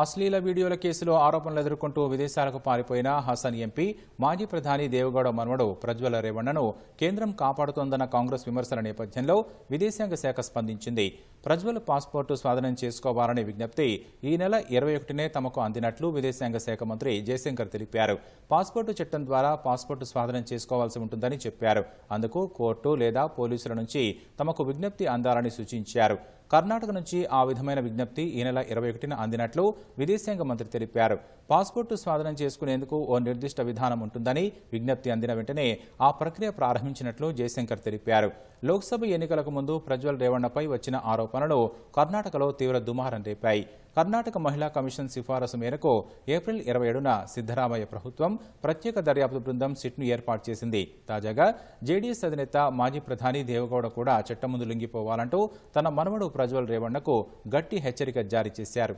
అశ్లీల వీడియోల కేసులో ఆరోపణలు ఎదుర్కొంటూ విదేశాలకు పారిపోయిన హసన్ ఎంపీ మాజీ ప్రధాని దేవగౌడ మనుమడు ప్రజ్వల రేవణ్ణను కేంద్రం కాపాడుతోందన్న కాంగ్రెస్ విమర్శల నేపథ్యంలో విదేశాంగ శాఖ స్పందించింది. ప్రజ్వల్ పాస్పోర్టు స్వాధీనం చేసుకోవాలనే విజ్ఞప్తి ఈ నెల ఇరవై ఒకటినే తమకు అందినట్లు విదేశాంగ శాఖ మంత్రి జయశంకర్ తెలిపారు. పాస్పోర్టు చట్టం ద్వారా పాస్పోర్టు స్వాధీనం చేసుకోవాల్సి ఉంటుందని చెప్పారు. అందుకు కోర్టు లేదా పోలీసుల నుంచి తమకు విజ్ఞప్తి అందాలని సూచించారు. కర్ణాటక నుంచి ఆ విధమైన విజ్ఞప్తి ఈ నెల ఇరవై ఒకటిన అందినట్లు విదేశాంగ మంత్రి తెలిపారు. పాస్పోర్టు స్వాధీనం చేసుకునేందుకు ఓ నిర్దిష్ట విధానం ఉంటుందని విజ్ఞప్తి అందిన వెంటనే ఆ ప్రక్రియ ప్రారంభించినట్లు జయశంకర్ తెలిపారు. లోక్సభ ఎన్నికలకు ముందు ప్రజ్వల్ రేవణ్ణపై వచ్చిన ఆరోపణలు కర్ణాటకలో తీవ్ర దుమారం రేపాయి. కర్ణాటక మహిళా కమిషన్ సిఫారసు మేరకు ఏప్రిల్ ఇరవై ఏడున సిద్దరామయ్య ప్రభుత్వం ప్రత్యేక దర్యాప్తు బృందం సిట్ను ఏర్పాటు చేసింది. తాజాగా జేడీఎస్ అధినేత మాజీ ప్రధాని దేవగౌడ కూడా చట్టం ముందు లొంగిపోవాలంటూ తన మనవడు ప్రజ్వల్ రేవణ్ణకు గట్టి హెచ్చరిక జారీ చేశారు.